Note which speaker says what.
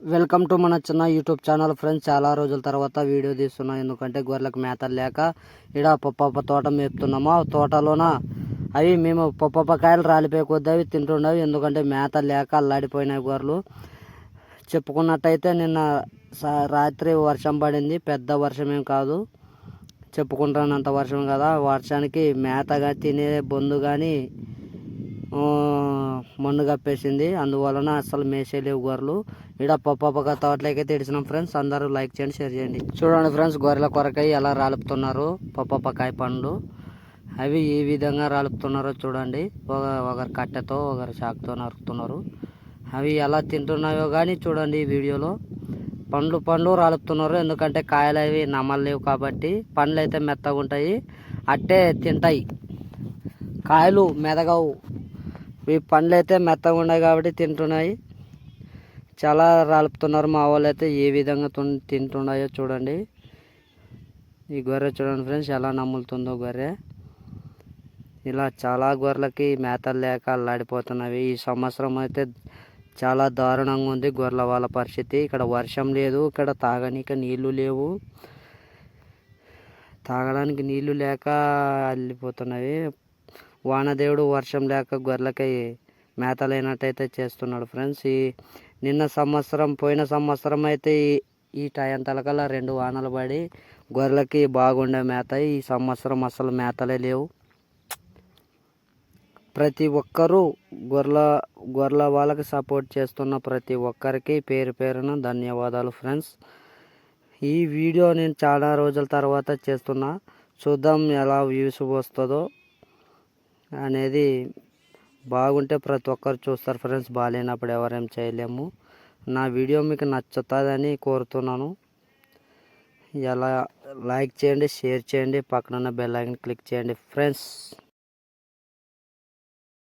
Speaker 1: Welcome to మన చిన్న YouTube channel friends. చాలా రోజుల తర్వాత వీడియో తీస్తున్నాం ఎందుకంటే గొర్రెలకు మేత లేక ఇక్కడ పప్పప్ప తోట మేపుతున్నాము. ఆ తోటలోన అవి మేము పప్పప్ప కాయలు రాలిపోయి కొద్ది అవి తింటుండవి ఎందుకంటే మేత లేక అల్లాడిపోయినాయి గొర్రెలు. చెప్పుకున్నట్టయితే నిన్న రాత్రి వర్షం పడింది. పెద్ద వర్షం ఏం కాదు. చెప్పుకుంటానంత వర్షం కదా. వర్షానికి మేతగా తినే బొందు కానీ మన్ను కప్పేసింది. అందువలన అసలు మేసేలేవు గొర్రెలు. ఇక్కడ పప్పగా తోటలోకి తెడిచినాం ఫ్రెండ్స్. అందరూ లైక్ చేయండి షేర్ చేయండి. చూడండి ఫ్రెండ్స్ గొర్రెల కొరకై ఎలా రాలుపుతున్నారు పప్పపకాయ పండ్లు. అవి ఏ విధంగా రాలుపుతున్నారో చూడండి. ఒక ఒకరు కట్టెతో ఒకరు చాకుతో నరుకుతున్నారు. అవి ఎలా తింటున్నాయో కానీ చూడండి ఈ వీడియోలో. పండ్లు పండ్లు రాలుపుతున్నారు. ఎందుకంటే కాయలు అవి నమ్మలేవు కాబట్టి పండ్లు అయితే మెత్తగా ఉంటాయి. అట్టే తింటాయి. కాయలు మెదగవు. ఈ పండ్లు అయితే మెత్తగా ఉన్నాయి కాబట్టి తింటున్నాయి. చాలా రాలుపుతున్నారు మా వాళ్ళు అయితే ఏ విధంగా తింటున్నాయో చూడండి. ఈ గొర్రె చూడండి ఫ్రెండ్స్ ఎలా నమ్ములుతుందో గొర్రె. ఇలా చాలా గొర్రెలకి మేతలు లేక అల్లాడిపోతున్నవి. ఈ సంవత్సరం అయితే చాలా దారుణంగా ఉంది గొర్రెల వాళ్ళ పరిస్థితి. ఇక్కడ వర్షం లేదు ఇక్కడ తాగనీక నీళ్ళు లేవు. తాగడానికి నీళ్ళు లేక అల్లిపోతున్నవి. వానదేవుడు వర్షం లేక గొర్రెలకి మేతలైనట్టయితే చేస్తున్నాడు ఫ్రెండ్స్. ఈ నిన్న సంవత్సరం పోయిన సంవత్సరం అయితే ఈ- ఈ టైం తలకల్లా రెండు వానలు పడి గొర్రెలకి బాగుండే మేత. ఈ సంవత్సరం అసలు మేతలే లేవు. ప్రతి ఒక్కరూ గొర్రెల గొర్రెల వాళ్ళకి సపోర్ట్ చేస్తున్న ప్రతి ఒక్కరికి పేరు పేరున ధన్యవాదాలు ఫ్రెండ్స్. ఈ వీడియో నేను చాలా రోజుల తర్వాత చేస్తున్నా. చూద్దాం ఎలా వ్యూస్ వస్తుందో. అనేది బాగుంటే ప్రతి ఒక్కరు చూస్తారు ఫ్రెండ్స్. బాగాలేనప్పుడు ఎవరేం చేయలేము. నా వీడియో మీకు నచ్చుతుందని కోరుతున్నాను. ఎలా లైక్ చేయండి షేర్ చేయండి. పక్కన బెల్ ఐకన్ క్లిక్ చేయండి ఫ్రెండ్స్.